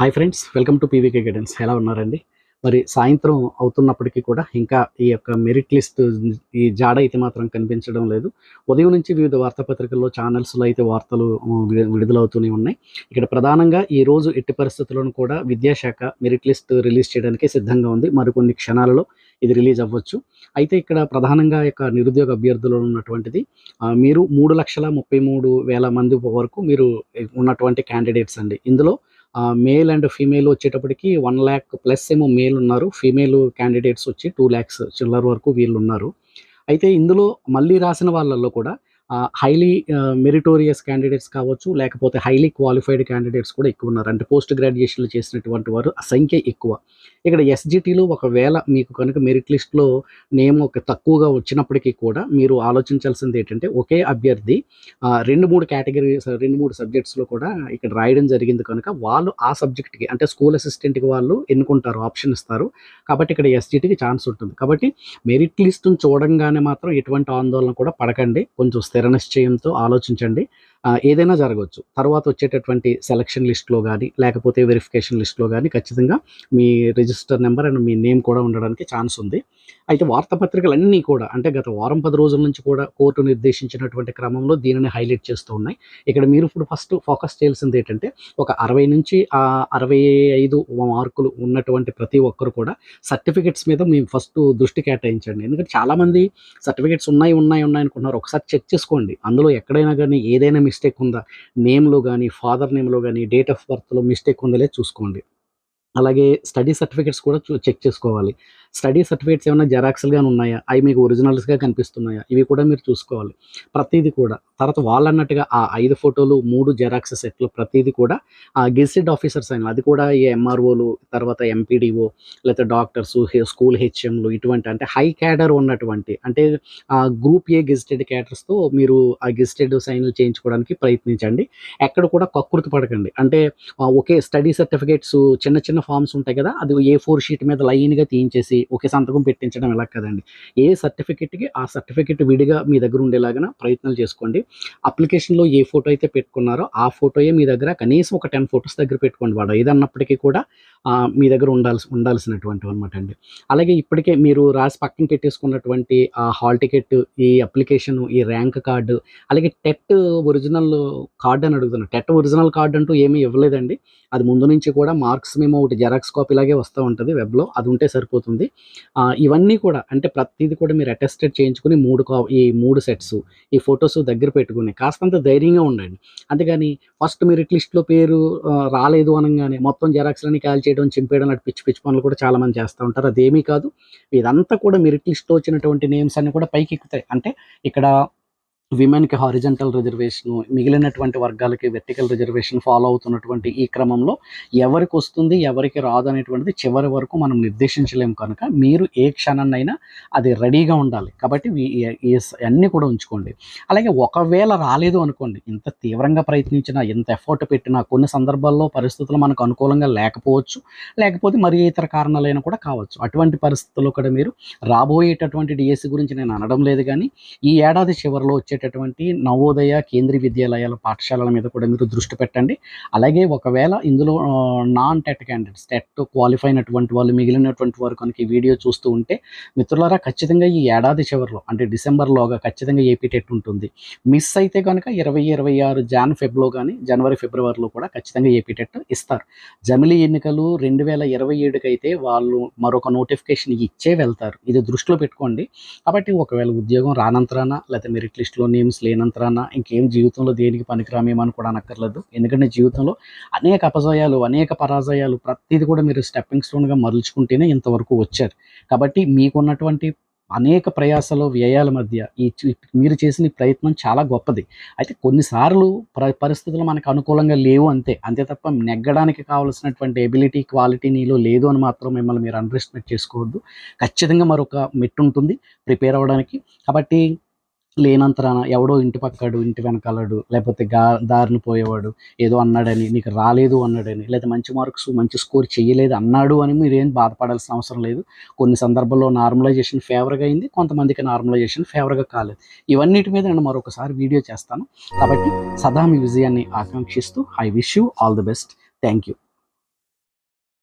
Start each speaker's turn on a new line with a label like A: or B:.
A: Hi friends welcome to PVK guidance. ఎలా ఉన్నారండి? మరి సాయంత్రం అవుతున్నప్పటికీ కూడా ఇంకా ఈ యొక్క మెరిట్ లిస్ట్ ఈ జాడ అయితే మాత్రం కనిపించడం లేదు. ఉదయం నుంచి వివిధ వార్తాపత్రికల్లో ఛానల్స్లో అయితే వార్తలు విడు- విడుదలవుతూనే ఉన్నాయి. ఇక్కడ ప్రధానంగా ఈ రోజు ఎట్టి పరిస్థితులను కూడా విద్యాశాఖ మెరిట్ లిస్ట్ రిలీజ్ చేయడానికి సిద్ధంగా ఉంది. మరికొన్ని క్షణాలలో ఇది రిలీజ్ అవ్వచ్చు. అయితే ఇక్కడ ప్రధానంగా యొక్క నిరుద్యోగ అభ్యర్థులు ఉన్నటువంటిది మీరు మూడు లక్షల ముప్పై మూడు వేల మంది వరకు మీరు ఉన్నటువంటి క్యాండిడేట్స్ అండి. ఇందులో మేల్ అండ్ ఫీమేల్ వచ్చేటప్పటికి వన్ ల్యాక్ ప్లస్ ఏమో మేల్ ఉన్నారు. ఫీమేల్ క్యాండిడేట్స్ వచ్చి టూ ల్యాక్స్ చిల్లర వరకు వీళ్ళు ఉన్నారు. అయితే ఇందులో మళ్ళీ రాసిన వాళ్ళల్లో కూడా హైలీ మెరిటోరియస్ క్యాండిడేట్స్ కావచ్చు లేకపోతే హైలీ క్వాలిఫైడ్ క్యాండిడేట్స్ కూడా ఎక్కువ ఉన్నారు. అంటే పోస్ట్ గ్రాడ్యుయేషన్లు చేసినటువంటి వారు సంఖ్య ఎక్కువ. ఇక్కడ ఎస్జిటిలో ఒకవేళ మీకు కనుక మెరిట్ లిస్ట్లో నేమ్ ఒక తక్కువగా వచ్చినప్పటికీ కూడా మీరు ఆలోచించాల్సింది ఏంటంటే ఒకే అభ్యర్థి రెండు మూడు కేటగిరీస్ రెండు మూడు సబ్జెక్ట్స్లో కూడా ఇక్కడ రాయడం జరిగింది కనుక వాళ్ళు ఆ సబ్జెక్ట్కి అంటే స్కూల్ అసిస్టెంట్కి వాళ్ళు ఎన్నుకుంటారు ఆప్షన్ ఇస్తారు. కాబట్టి ఇక్కడ ఎస్జిటికి ఛాన్స్ ఉంటుంది. కాబట్టి మెరిట్ లిస్ట్ను చూడంగానే మాత్రం ఎటువంటి ఆందోళన కూడా పడకండి. కొంచెం స్థిర నిశ్చయంతో ఆలోచించండి. ఏదైనా జరగవచ్చు. తర్వాత వచ్చేటటువంటి సెలక్షన్ లిస్ట్లో కానీ లేకపోతే వెరిఫికేషన్ లిస్ట్లో కానీ ఖచ్చితంగా మీ రిజిస్టర్ నెంబర్ అండ్ మీ నేమ్ కూడా ఉండడానికి ఛాన్స్ ఉంది. అయితే వార్తాపత్రికలు అన్నీ కూడా అంటే గత వారం పది రోజుల నుంచి కూడా కోర్టు నిర్దేశించినటువంటి క్రమంలో దీనిని హైలైట్ చేస్తూ ఉన్నాయి. ఇక్కడ మీరు ఇప్పుడు ఫస్ట్ ఫోకస్ చేయాల్సింది ఏంటంటే ఒక అరవై నుంచి ఆ అరవై ఐదు మార్కులు ఉన్నటువంటి ప్రతి ఒక్కరు కూడా సర్టిఫికెట్స్ మీద మేము ఫస్ట్ దృష్టి కేటాయించండి. ఎందుకంటే చాలామంది సర్టిఫికెట్స్ ఉన్నాయి ఉన్నాయి ఉన్నాయి అనుకున్నారు ఒకసారి చెక్ చేసుకోండి. అందులో ఎక్కడైనా కానీ ఏదైనా మిస్టేక్ ఉందా? నేమ్లో కానీ ఫాదర్ నేమ్లో కానీ డేట్ ఆఫ్ బర్త్లో మిస్టేక్ ఉందా? చూసుకోండి. అలాగే స్టడీ సర్టిఫికెట్స్ కూడా చూ- చెక్ చేసుకోవాలి. స్టడీ సర్టిఫికేట్స్ ఏమైనా జెరాక్స్లుగా ఉన్నాయా? అవి మీకు ఒరిజినల్స్గా కనిపిస్తున్నాయా? ఇవి కూడా మీరు చూసుకోవాలి. ప్రతిదీ కూడా. తర్వాత వాళ్ళు అన్నట్టుగా ఆ ఐదు ఫోటోలు మూడు జెరాక్స్ సెట్లు ప్రతిదీ కూడా ఆ గెజిటెడ్ ఆఫీసర్స్ అయిన అది కూడా ఈ ఎంఆర్ఓలు తర్వాత ఎంపీడీఓ లేకపోతే డాక్టర్స్ స్కూల్ హెచ్ఎంలు ఇటువంటి అంటే హై క్యాడర్ ఉన్నటువంటి అంటే ఆ గ్రూప్ ఏ గెజిటెడ్ క్యాడర్స్తో మీరు ఆ గెజిటెడ్ సైన్లు చేయించుకోవడానికి ప్రయత్నించండి. ఎక్కడ కూడా కక్కుర్తి పడకండి. అంటే ఒకే స్టడీ సర్టిఫికేట్స్ చిన్న చిన్న ఫామ్స్ ఉంటాయి కదా అది ఏ ఫోర్ షీట్ మీద లైన్గా తీయించేసి ఒకే సంతకం పెట్టించడం ఎలా కదండి? ఏ సర్టిఫికెట్కి ఆ సర్టిఫికెట్ విడిగా మీ దగ్గర ఉండేలాగా ప్రయత్నాలు చేసుకోండి. అప్లికేషన్లో ఏ ఫోటో అయితే పెట్టుకున్నారో ఆ ఫోటోయే మీ దగ్గర కనీసం ఒక టెన్ ఫొటోస్ దగ్గర పెట్టుకోండి వాడు. ఏదన్నప్పటికీ కూడా మీ దగ్గర ఉండాల్సి ఉండాల్సినటువంటి అనమాట అండి. అలాగే ఇప్పటికే మీరు రాసి పక్కన పెట్టేసుకున్నటువంటి ఆ హాల్ టికెట్ ఈ అప్లికేషన్ ఈ ర్యాంక్ కార్డు అలాగే టెట్ ఒరిజినల్ కార్డు అని అడుగుతున్నాను టెట్ ఒరిజినల్ కార్డు అంటూ ఏమీ ఇవ్వలేదండి. అది ముందు నుంచి కూడా మార్క్స్ మేము ఒకటి జెరాక్స్ కాపీ లాగే వస్తూ ఉంటుంది వెబ్లో అది ఉంటే సరిపోతుంది. ఇవన్నీ కూడా అంటే ప్రతిదీ కూడా మీరు అటెస్టెడ్ చేయించుకుని మూడు కా ఈ మూడు సెట్స్ ఈ ఫొటోస్ దగ్గర పెట్టుకుని కాస్తంత ధైర్యంగా ఉండండి. అంతేగాని ఫస్ట్ మెరిట్ లిస్ట్లో పేరు రాలేదు అనగానే మొత్తం జెరాక్స్లని కాల్ చేయడం చింపేయడం లాంటి పిచ్చి పిచ్చి పనులు కూడా చాలామంది చేస్తూ ఉంటారు. అదేమీ కాదు. ఇదంతా కూడా మెరిట్ లిస్ట్లో వచ్చినటువంటి నేమ్స్ అన్ని కూడా పైకి ఎక్కుతాయి అంటే ఇక్కడ విమెన్కి హారిజంటల్ రిజర్వేషన్ మిగిలినటువంటి వర్గాలకి వెర్టికల్ రిజర్వేషన్ ఫాలో అవుతున్నటువంటి ఈ క్రమంలో ఎవరికి వస్తుంది ఎవరికి రాదు అనేటువంటిది చివరి వరకు మనం నిర్దేశించలేము కనుక మీరు ఏ క్షణాన్నైనా అది రెడీగా ఉండాలి. కాబట్టి అన్నీ కూడా ఉంచుకోండి. అలాగే ఒకవేళ రాలేదు అనుకోండి ఇంత తీవ్రంగా ప్రయత్నించినా ఎంత ఎఫర్ట్ పెట్టినా కొన్ని సందర్భాల్లో పరిస్థితులు మనకు అనుకూలంగా లేకపోవచ్చు లేకపోతే మరి ఇతర కారణాలైనా కూడా కావచ్చు. అటువంటి పరిస్థితుల్లో కూడా మీరు రాబోయేటటువంటి డిఎస్సి గురించి నేను అనడం లేదు కానీ ఈ ఏడాది చివరిలో ఉండేటటువంటి నవోదయ కేంద్రీయ విద్యాలయాల పాఠశాలల మీద కూడా మీరు దృష్టి పెట్టండి. అలాగే ఒకవేళ ఇందులో non TET candidates TET qualify అయినటువంటి వాళ్ళు మిగిలినటువంటి వారు కనుక ఈ వీడియో చూస్తూ ఉంటే మిత్రులారా ఖచ్చితంగా ఈ ఏడాది చివరిలో అంటే డిసెంబర్లోగా ఖచ్చితంగా ఏపీ టెట్ ఉంటుంది. మిస్ అయితే కనుక ఇరవై ఇరవై ఆరు జాన్ ఫెబ్లో కానీ జనవరి ఫిబ్రవరిలో కూడా ఖచ్చితంగా ఏపీ టెట్ ఇస్తారు. జమిలీ ఎన్నికలు రెండు వేల ఇరవై ఏడుకి అయితే వాళ్ళు మరొక నోటిఫికేషన్ ఇచ్చే వెళ్తారు. ఇది దృష్టిలో పెట్టుకోండి. కాబట్టి ఒకవేళ ఉద్యోగం రానంతరాన లేకపోతే మెరిట్ లిస్టులో నేమ్స్ లేనంతరాన ఇంకేం జీవితంలో దేనికి పనికిరామేమని కూడా అనక్కర్లేదు. ఎందుకంటే జీవితంలో అనేక అపజయాలు అనేక పరాజయాలు ప్రతిదీ కూడా మీరు స్టెప్పింగ్ స్టోన్గా మరల్చుకుంటేనే ఇంతవరకు వచ్చారు. కాబట్టి మీకున్నటువంటి అనేక ప్రయాసాలు వ్యయాల మధ్య ఈ మీరు చేసిన ప్రయత్నం చాలా గొప్పది. అయితే కొన్నిసార్లు ప్ర పరిస్థితులు మనకు అనుకూలంగా లేవు అంతే. అంతే తప్ప నెగ్గడానికి కావాల్సినటువంటి ఎబిలిటీ క్వాలిటీ నీలో లేదు అని మాత్రం మిమ్మల్ని మీరు అండర్ ఎస్టిమేట్ చేసుకోవద్దు. ఖచ్చితంగా మరొక మెట్టు ఉంటుంది ప్రిపేర్ అవ్వడానికి. కాబట్టి లేనంతరాన ఎవడో ఇంటి పక్కడు ఇంటి వెనకాలడు లేకపోతే గా దారిని పోయేవాడు ఏదో అన్నాడని నీకు రాలేదు అన్నాడని లేదా మంచి మార్క్స్ మంచి స్కోర్ చేయలేదు అన్నాడు అని మీరేం బాధపడాల్సిన అవసరం లేదు. కొన్ని సందర్భాల్లో నార్మలైజేషన్ ఫేవర్గా అయింది కొంతమందికి నార్మలైజేషన్ ఫేవర్గా కాలేదు. ఇవన్నిటి మీద నేను మరొకసారి వీడియో చేస్తాను. కాబట్టి సదా మీ విజయాన్ని ఆకాంక్షిస్తూ I wish you all the best. Thank you